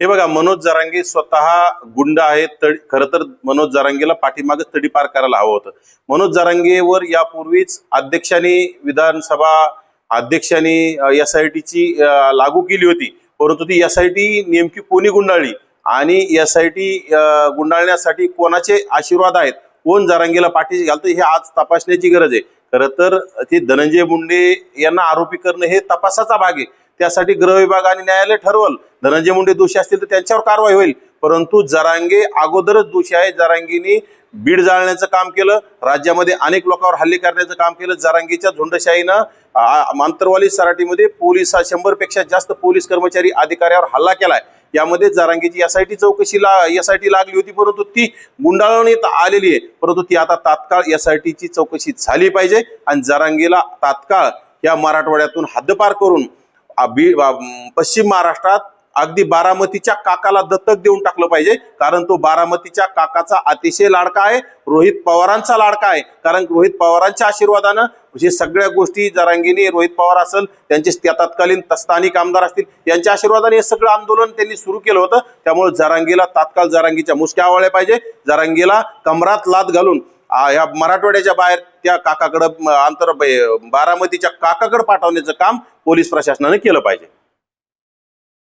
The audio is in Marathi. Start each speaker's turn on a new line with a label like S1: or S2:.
S1: हे बघा मनोज जारांगे स्वतः गुंड आहेत तडी खरं तर मनोज जारांगेला पाठीमागे तडीपार करायला हवं होतं. मनोज जारांगेवर यापूर्वीच अध्यक्षांनी विधानसभा अध्यक्षांनी एस आय टीची लागू केली होती. परंतु ती एस आय टी नेमकी कोणी गुंडाळली? आणि एस आय टी गुंडाळण्यासाठी कोणाचे आशीर्वाद आहेत? कोण जारांगेला पाठी घालतं? हे आज तपासण्याची गरज आहे. खरं तर ते धनंजय मुंडे यांना आरोपी करणं हे तपासाचा भाग आहे. त्यासाठी गृह विभाग आणि न्यायालय ठरवल. धनंजय मुंडे दोषी असतील तर त्यांच्यावर कारवाई होईल. परंतु जरांगे अगोदरच दोषी आहे जरांगीनी बीड जाळण्याचं काम केलं. राज्यामध्ये अनेक लोकांवर हल्ले करण्याचं काम केलं. जरांगीच्या झुंडशाहीनं मांतरवाली आंतरवाली सराटीमध्ये पोलीस शंभरपेक्षा जास्त पोलीस कर्मचारी अधिकाऱ्यावर हल्ला केलाय. यामध्ये जरांगीची एसआयटी चौकशीला एसआयटी लागली होती परंतु ती गुंडाळवण्यात आलेली आहे. परंतु ती आता तात्काळ एसआयटीची चौकशी झाली पाहिजे आणि जरांगीला तात्काळ या मराठवाड्यातून हद्दपार करून बी- पश्चिम महाराष्ट्रात अगदी बारामतीच्या काकाला दत्तक देऊन टाकलं पाहिजे. कारण तो बारामतीच्या काकाचा अतिशय लाडका आहे. रोहित पवारांचा लाडका आहे. कारण रोहित पवारांच्या आशीर्वादानं म्हणजे सगळ्या गोष्टी जरांगीने रोहित पवार असेल त्यांचे त्या तत्कालीन स्थानिक आमदार असतील यांच्या आशीर्वादाने हे सगळं आंदोलन त्यांनी सुरू केलं होतं. त्यामुळे जरांगीला तात्काळ जरांगीच्या मुसक्या आवळल्या पाहिजे. जरांगीला कमरात लात घालून या मराठवाड्याच्या बाहेर त्या काकाकडं अंतर आंतर बारामतीच्या काकाकडे पाठवण्याचं काम पोलीस प्रशासनाने केलं पाहिजे.